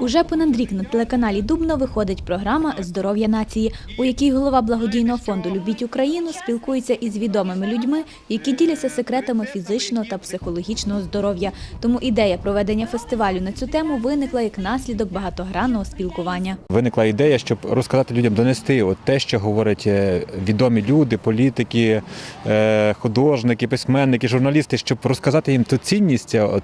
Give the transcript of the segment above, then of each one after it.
Уже понад рік на телеканалі Дубно виходить програма Здоров'я нації, у якій голова благодійного фонду Любіть Україну спілкується із відомими людьми, які діляться секретами фізичного та психологічного здоров'я. Тому ідея проведення фестивалю на цю тему виникла як наслідок багатогранного спілкування. Виникла ідея, щоб розказати людям, донести от те, що говорять е, відомі люди, політики, е, художники, письменники, журналісти, щоб розказати їм ту цінність, е, от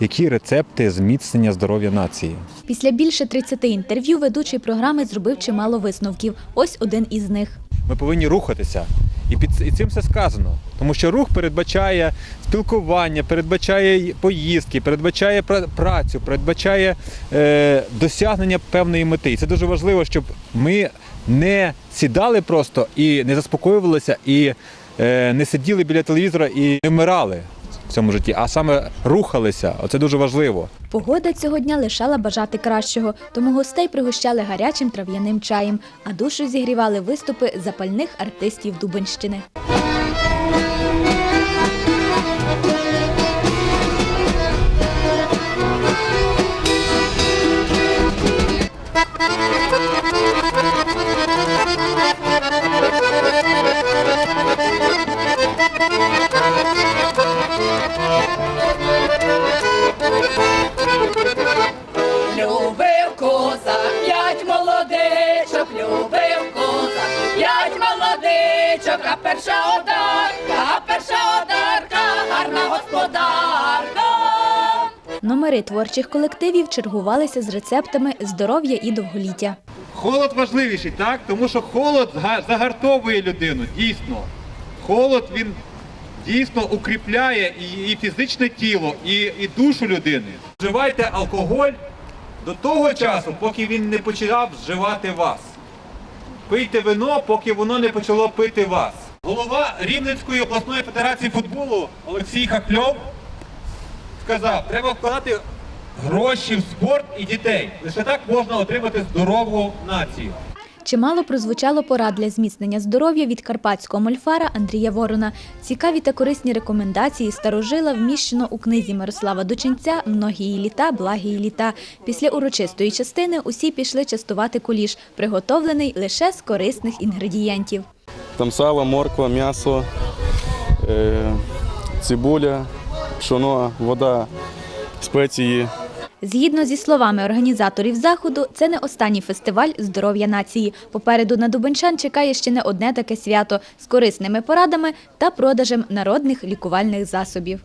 які рецепти зміцнення здоров'я нації. Після більше 30 інтерв'ю ведучий програми зробив чимало висновків. Ось один із них. Ми повинні рухатися. І під і цим все сказано. Тому що рух передбачає спілкування, передбачає поїздки, передбачає працю, передбачає е, досягнення певної мети. І це дуже важливо, щоб ми не сідали просто і не заспокоювалися, і е, не сиділи біля телевізора і не вмирали цьому житті, а саме рухалися. Оце дуже важливо. Погода цього дня лишала бажати кращого, тому гостей пригощали гарячим трав'яним чаєм, а душу зігрівали виступи запальних артистів Дубенщини. Любив молодичок, любив козак, п'ять молодичок, а перша одарка, а перша одарка, гарна господарка. Номери творчих колективів чергувалися з рецептами здоров'я і довголіття. Холод важливіший, так? Тому що холод загартовує людину, дійсно. Холод він дійсно укріпляє і, і фізичне тіло, і, і душу людини. Вживайте алкоголь до того часу, поки він не почав вживати вас. Пийте вино, поки воно не почало пити вас. Голова Рівненської обласної федерації футболу Олексій Хакльов сказав, треба вкладати гроші в спорт і дітей. Лише так можна отримати здорову націю. Чимало прозвучало порад для зміцнення здоров'я від карпатського мольфара Андрія Ворона. Цікаві та корисні рекомендації старожила вміщено у книзі Мирослава Дочинця «Многії літа, благії літа». Після урочистої частини усі пішли частувати куліш, приготовлений лише з корисних інгредієнтів. Там сало, морква, м'ясо, е, цибуля, пшоно, вода, спеції. Згідно зі словами організаторів заходу, це не останній фестиваль здоров'я нації. Попереду на Дубенчан чекає ще не одне таке свято з корисними порадами та продажем народних лікувальних засобів.